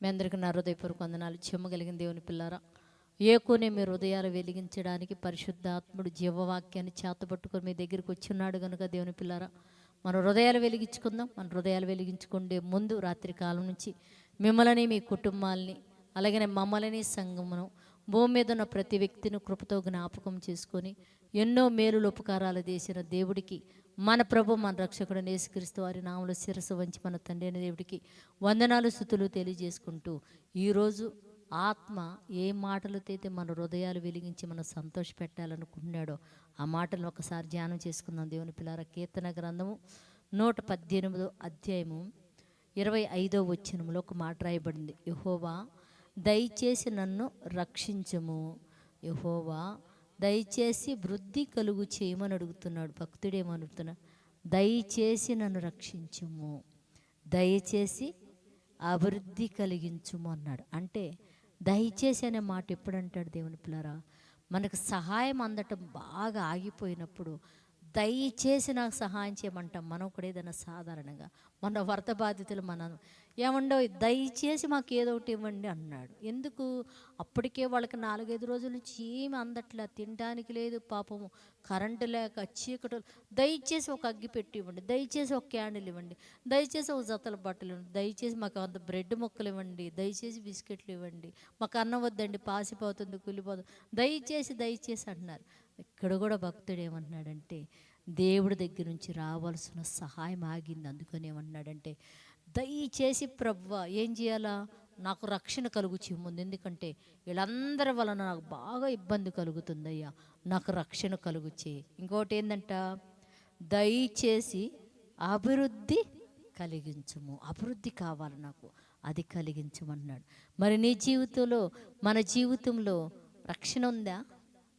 మీ అందరికీ నా హృదయపూర్వక వందనాలు. చెమ్మగలిగిన దేవుని పిల్లారా ఏకోనే మీ హృదయాలు వెలిగించడానికి పరిశుద్ధాత్ముడు జీవవాక్యాన్ని చేతపట్టుకొని మీ దగ్గరికి వచ్చిన్నాడు కనుక దేవుని పిల్లారా మన హృదయాలు వెలిగించుకుందాం. మన హృదయాలు వెలిగించుకుండే ముందు రాత్రి కాలం నుంచి మిమ్మల్ని మీ కుటుంబాల్ని అలాగనే మమ్మల్ని సంఘమును భూమి మీద ఉన్న ప్రతి వ్యక్తిని కృపతో జ్ఞాపకం చేసుకొని ఎన్నో మేలులు ఉపకారాలు చేసిన దేవుడికి మన ప్రభు మన రక్షకుడు నేసుక్రీస్తు వారి నామలు శిరస్సు వంచి మన తండ్రి అయిన దేవుడికి వందనాలు స్థుతులు తెలియజేసుకుంటూ ఈరోజు ఆత్మ ఏ మాటలతో అయితే మన హృదయాలు వెలిగించి మనం సంతోష పెట్టాలనుకుంటున్నాడో ఆ మాటలను ఒకసారి ధ్యానం చేసుకుందాం. దేవుని పిల్లార కీర్తన గ్రంథము నూట పద్దెనిమిదో అధ్యాయము ఇరవై ఐదో వచ్చినములో ఒక మాట రాయబడింది. యహోవా దయచేసి నన్ను రక్షించము. యహోవా దయచేసి వృద్ధి కలుగు చేయమని అడుగుతున్నాడు. భక్తుడేమడుగుతున్నాడు దయచేసి నన్ను రక్షించుము. దయచేసి అభివృద్ధి కలిగించుము అన్నాడు. అంటే దయచేసి అనే మాట ఎప్పుడంటాడు దేవుని పిల్లరా? మనకు సహాయం అందటం బాగా ఆగిపోయినప్పుడు దయచేసి నాకు సహాయం చేయమంటాం. మనం కూడా ఏదైనా సాధారణంగా మన వర్త బాధితులు మనం ఏమండో దయచేసి మాకు ఏదో ఒకటి ఇవ్వండి అన్నాడు. ఎందుకు? అప్పటికే వాళ్ళకి నాలుగైదు రోజుల నుంచి ఏమి అందట్లా తినడానికి లేదు పాపము. కరెంటు లేక చీకటి దయచేసి ఒక అగ్గి పెట్టి ఇవ్వండి. దయచేసి ఒక క్యాండిల్ ఇవ్వండి. దయచేసి ఒక జతల బట్టలు ఇవ్వండి. దయచేసి మాకు అంత బ్రెడ్ ముక్కలు ఇవ్వండి. దయచేసి బిస్కెట్లు ఇవ్వండి. మాకు అన్నం వద్దండి పాసిపోతుంది కూలిపోతుంది. దయచేసి దయచేసి అంటున్నారు. ఇక్కడ కూడా భక్తుడు ఏమంటున్నాడంటే దేవుడి దగ్గర నుంచి రావాల్సిన సహాయం ఆగింది. అందుకని ఏమంటున్నాడంటే దయచేసి ప్రవ్వ ఏం చేయాలా? నాకు రక్షణ కలుగుచి ముందు. ఎందుకంటే వీళ్ళందరి వలన నాకు బాగా ఇబ్బంది కలుగుతుందయ్యా. నాకు రక్షణ కలుగుచే. ఇంకోటి ఏంటంట దయచేసి అభివృద్ధి కలిగించుము. అభివృద్ధి కావాలి నాకు. అది కలిగించమన్నాడు. మరి నీ జీవితంలో మన జీవితంలో రక్షణ ఉందా?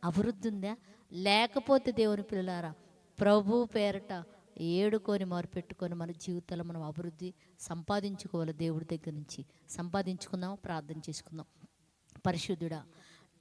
అభివృద్ధి ఉందా? లేకపోతే దేవుని పిల్లలారా ప్రభు పేరట ఏడుకొని మారుపెట్టుకొని మన జీవితాల్లో మనం అభివృద్ధి సంపాదించుకోవాలి దేవుడి దగ్గర నుంచి. సంపాదించుకుందాం ప్రార్థన చేసుకుందాం. పరిశుద్ధుడా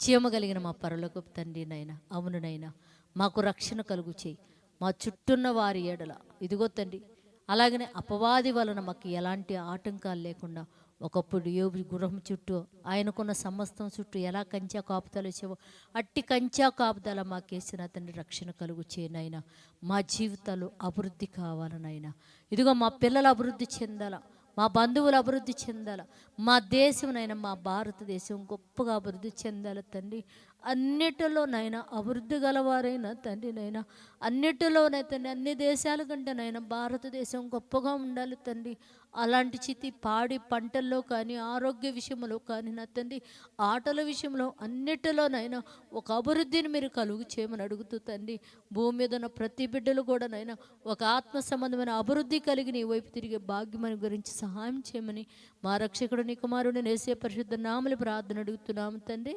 చీమగలిగిన మా పరలోక తండ్రి నైనా అవునునైనా మాకు రక్షణ కలుగు చేయి. మా చుట్టూన్న వారి ఏడల ఇదిగో తండ్రి అలాగనే అపవాది వలన మాకు ఎలాంటి ఆటంకాలు లేకుండా ఒకప్పుడు యోబు గృహం చుట్టూ ఆయనకున్న సమస్తం చుట్టూ ఎలా కంచా కాపుతాలు వచ్చేవో అట్టి కంచా కాపుదల మాకేసిన తండ్రి రక్షణ కలుగు చేయనైనా. మా జీవితాలు అభివృద్ధి కావాలనైనా. ఇదిగో మా పిల్లలు అభివృద్ధి చెందాల మా బంధువులు అభివృద్ధి చెందాల మా దేశంనైనా మా భారతదేశం గొప్పగా అభివృద్ధి చెందాలి తండ్రి. అన్నిటిలోనైనా అభివృద్ధి గలవారైనా తండ్రినైనా అన్నిటిలోనే తండ్రి అన్ని దేశాల కంటేనైనా భారతదేశం గొప్పగా ఉండాలి తండ్రి. అలాంటి చితి పాడి పంటల్లో కానీ ఆరోగ్య విషయంలో కానీ నా తండ్రి ఆటల విషయంలో అన్నిటిలోనైనా ఒక అభివృద్ధిని మీరు కలుగు చేయమని అడుగుతూ తండ్రి భూమి మీద ఉన్న ప్రతి బిడ్డలు కూడానైనా ఒక ఆత్మ సంబంధమైన అభివృద్ధి కలిగి నీ వైపు తిరిగే భాగ్యమని గురించి సహాయం చేయమని మా రక్షకుడు నీ కుమారుడు నేసే పరిశుద్ధ నామలు ప్రార్థన అడుగుతున్నాము తండ్రి.